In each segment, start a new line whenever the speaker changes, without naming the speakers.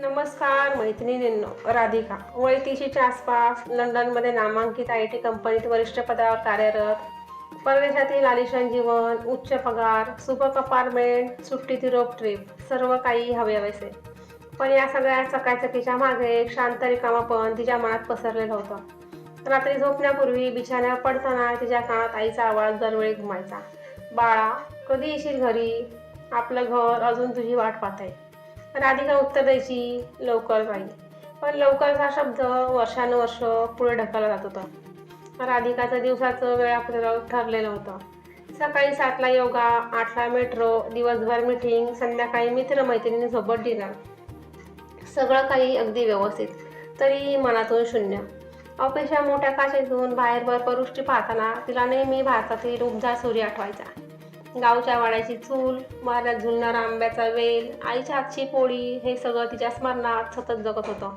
नमस्कार मैत्रिणींनो राधिका. वय तीशीच्या आसपास लंडनमध्ये नामांकित आय टी कंपनीत वरिष्ठ पदावर कार्यरत परदेशातील आलिशान जीवन उच्च पगार सुबक अपार्टमेंट सुट्टी रोप ट्रिप सर्व काही हवे पण या सगळ्या चकाचकीच्या मागे एक शांत रिकामापण तिच्या मनात पसरलेलं होतं. रात्री झोपण्यापूर्वी बिछाण्यावर पडताना तिच्या कानात आईचा आवाज दरवेळी घुमायचा. बाळा कधी येशील घरी? आपलं घर अजून तुझी वाट पाहत आहे राधिका उत्तर द्यायची लवकर जाईल. पण लवकरचा शब्द वर्षानुवर्ष पुढे ढकलला जात होता. राधिकाचं दिवसाचं वेळापत्रक ठरलेलं होतं. सकाळी सातला योगा आठला मेट्रो दिवसभर मिटिंग संध्याकाळी मित्रमैत्रिणींसोबत डिनर सगळं काही अगदी व्यवस्थित तरी मनातून शून्य. ऑफिसच्या मोठ्या काचेतून बाहेरवर परुष्टी पाहताना तिला नेहमी भारतातील उबदार सूर्य आठवायचा. गावच्या वाड्याची चूल मारण्यात झुलणारा आंब्याचा वेल आईच्या हातची पोळी हे सगळं तिच्या स्मरणात सतत जगत होतं.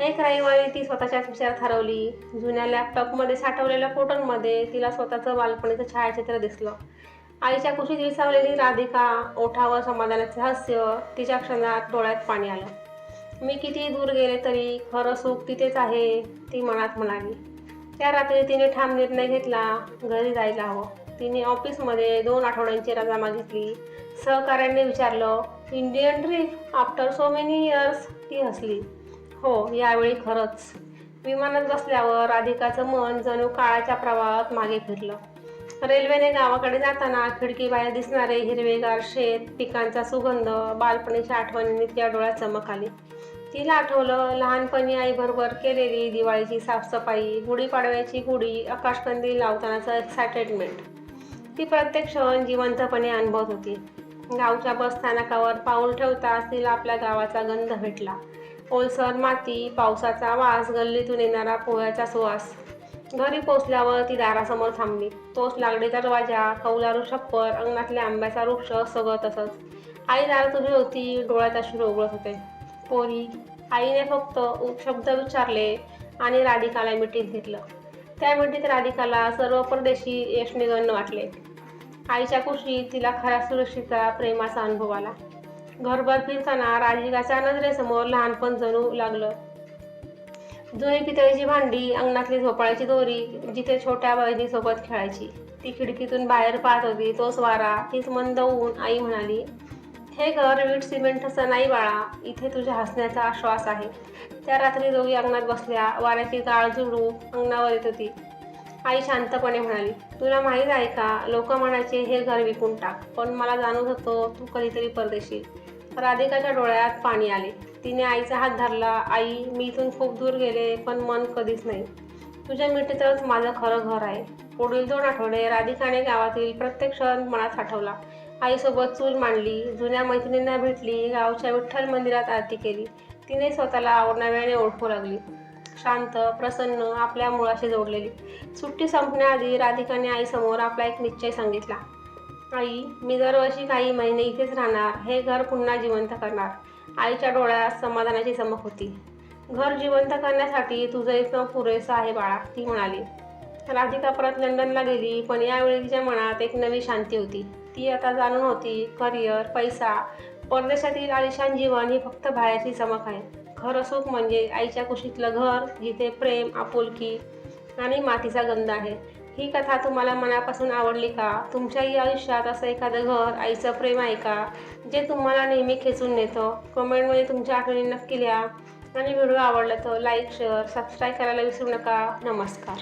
एक रविवारी ती स्वतःच्याच विचारात हरवली. जुन्या लॅपटॉपमध्ये साठवलेल्या फोटोंमध्ये तिला स्वतःचं बालपणीचं छायाचित्र दिसलं. आईच्या कुशीत विसावलेली राधिका ओठावर समाधानाचे हास्य तिच्या क्षणात डोळ्यात पाणी आलं. मी किती दूर गेले तरी खरं सुख तिथेच आहे ती मनात म्हणाली. त्या रात्री तिने ठाम निर्णय घेतला घरी जायला हवं. तिने ऑफिसमध्ये दोन आठवड्यांची रजा मागितली. सहकाऱ्यांनी विचारलं Indian trip after so many years ती हसली. हो यावेळी खरंच. विमानात बसल्यावर राधिकाचं मन जणू काळाच्या प्रवाहात मागे फिरलं. रेल्वेने गावाकडे जाताना खिडकीबाहेर दिसणारे हिरवेगार शेत पिकांचा सुगंध बालपणीच्या आठवणींनी त्या डोळ्यात चमक आली. तिला आठवलं लहानपणी आईबरोबर केलेली दिवाळीची साफसफाई गुढीपाडव्याची गुढी आकाशकंदी लावतानाचं एक्सायटेडमेंट ती प्रत्येक क्षण जिवंतपणे अनुभवत होती. गावच्या बस स्थानकावर पाऊल ठेवताच तिला आपल्या गावाचा गंध भेटला. ओलसर माती पावसाचा वास गल्लीतून येणारा पोह्याचा सुवास. घरी पोचल्यावर ती दारासमोर थांबली. तोच लाकडी दरवाजा कौलारू छप्पर अंगणातल्या आंब्याचा वृक्ष सगळं तसंच. आई दारात उभी होती डोळ्यात अशी ओघळत होते. पोरी आईने फक्त शब्द विचारले आणि राधिकाला मिठीत घेतलं. त्या मिठीत राधिकाला सर्व परदेशी यशनिगण वाटले. आईच्या कुशीत तिला खऱ्या सुरक्षितता प्रेमाचा अनुभव आला. घरभर फिरताना राधिकाच्या नजरेसमोर लहानपण जणू लागलं. जुनी पितळीची भांडी अंगणातली झोपाळ्याची दोरी जिथे छोट्या बहिणीसोबत खेळायची. ती खिडकीतून बाहेर पाहत होती तोच वारा तीच मंद होऊन आई म्हणाली हे घर वीट सिमेंटचं नाही बाळा इथे तुझ्या हसण्याचा आश्वास आहे. त्या रात्री दोघी अंगणात बसल्या वाऱ्याची गाळ जुडू अंगणावर येत होती. आई शांतपणे म्हणाली तुला माहीत आहे का लोक म्हणायचे हे घर विकून टाक पण मला जाणवत होतो तू कधीतरी परदेशी. राधिकाच्या डोळ्यात पाणी आले. तिने आईचा हात धरला आई मी इथून खूप दूर गेले पण मन कधीच नाही. तुझ्या मिठीतच माझं खरं घर आहे. पुढील दोन आठवडे राधिकाने गावातील प्रत्येक क्षण मनात साठवला. आईसोबत चूल मांडली जुन्या मैत्रिणींना भेटली गावच्या विठ्ठल मंदिरात आरती केली. तिने स्वतःला नव्याने ओळखू लागली. शांत प्रसन्न आपल्या मुळाशी जोडलेली. सुट्टी संपण्याआधी राधिकाने आईसमोर आपला एक निश्चय सांगितला. आई मी दरवर्षी काही महिने इथेच राहणार. हे घर पुन्हा जिवंत करणार. आईच्या डोळ्यात समाधानाची चमक होती. घर जिवंत करण्यासाठी तुझं इथं पुरेसं आहे बाळा ती म्हणाली. राधिका परत लंडनला गेली पण यावेळी तिच्या मनात एक नवी शांती होती. ती आता जाणून होती करिअर पैसा परदेशातील आलिशान जीवन ही फक्त बाहेरची चमक आहे. खरं सुख म्हणजे आईच्या कुशीतलं घर जिथे प्रेम आपुलकी आणि मातीचा गंध आहे. ही कथा तुम्हाला मनापासून आवडली का? तुमच्याही आयुष्यात असं एखादं घर आईचं प्रेम आहे का? जे तुम्हाला नेहमी खेचून नेतं. कमेंटमध्ये तुमच्या आठवणी नक्की लिहा. आणि व्हिडिओ आवडला तर लाईक शेअर सबस्क्राईब करायला विसरू नका. नमस्कार.